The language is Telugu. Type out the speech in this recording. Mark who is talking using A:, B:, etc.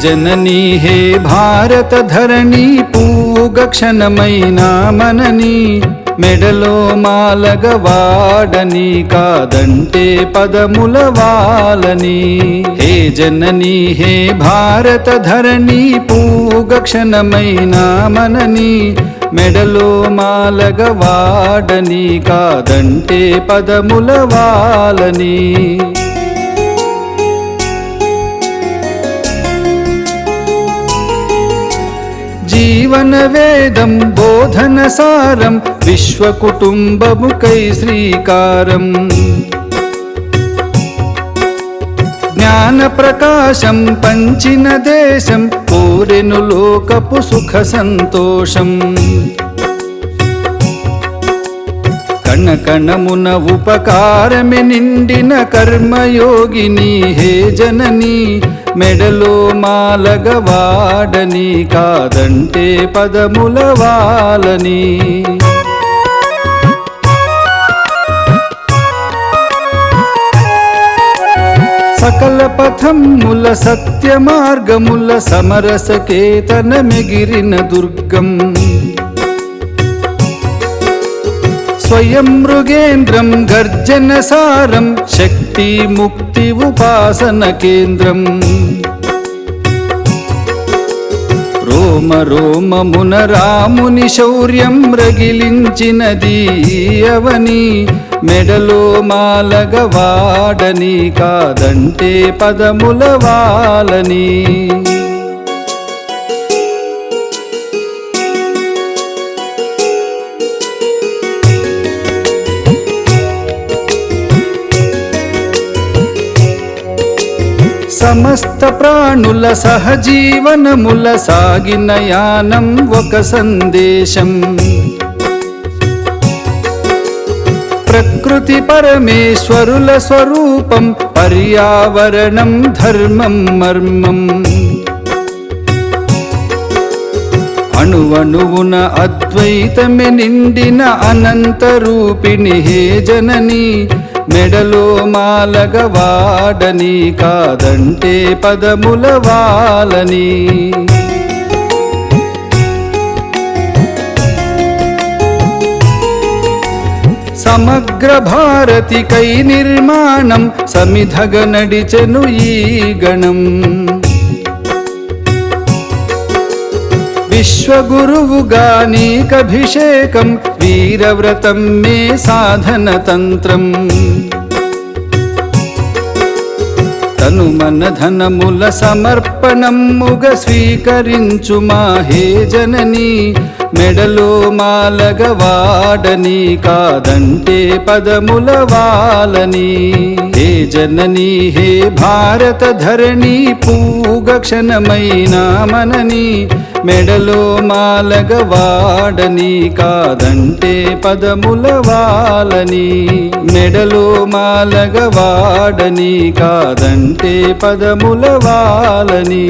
A: జననీ హే భారత ధరణి పూగ క్షణమైనా మెడలో మాలగవాడని కాదంటే పదముల వాలని హే జననీ హే భారత ధరణి పూగక్షణమైనా మనని మెడలో మాలగవాడని కాదంటే పదముల వాలని జీవన వేదం బోధన సారం విశ్వ శ్రీకారం. జ్ఞాన ప్రకాశం పంచిన దేశం కోరెను లోకపు సుఖ సంతోషం. కణ కణమున ఉపకారమే నిండిన కర్మయోగిని హే జననీ మెడలో మాలగవాడని కాదంటే పదముల వాలని. సకల పథముల సత్య మార్గముల సమరస కేతన మెగిరిన దుర్గం. స్వయం మృగేంద్రం గర్జన సారం శక్తి శక్తి ముక్తి ఉపాసన కేంద్రం. రోమ రోమమున రాముని శౌర్యం రగిలించినది అవని మెడలో మాలగ వాడని కాదంటే పదముల వాలని. సమస్త ప్రాణుల సహజీవనముల సాగిన యానం ఒక సందేశం. ప్రకృతి పరమేశ్వరుల స్వరూపం పర్యావరణం ధర్మం మర్మం. అణువణువున అద్వైతమే నిండిన అనంత రూపిణి హే జననీ మెడలో మాలగవాడని కాదంటే పదముల వాలని. సమగ్ర భారతికై నిర్మాణం సమిధగ నడిచెను ఈ గణం. విశ్వగురువుగా నీకభిషేకం వీరవ్రతం మే సాధన తంత్రం. తను మన ధనముల సమర్పణముగ స్వీకరించు మాహే జనని మెడలో మాలగ వాడని కాదంటే పదముల వాలని. హే జనని హే భారత ధరణి పూగ క్షణమైనా మనని మెడలో మాలగవాడని కాదంటే పదముల వాలని. మెడలో మాలగవాడని కాదంటే పదముల వాలని.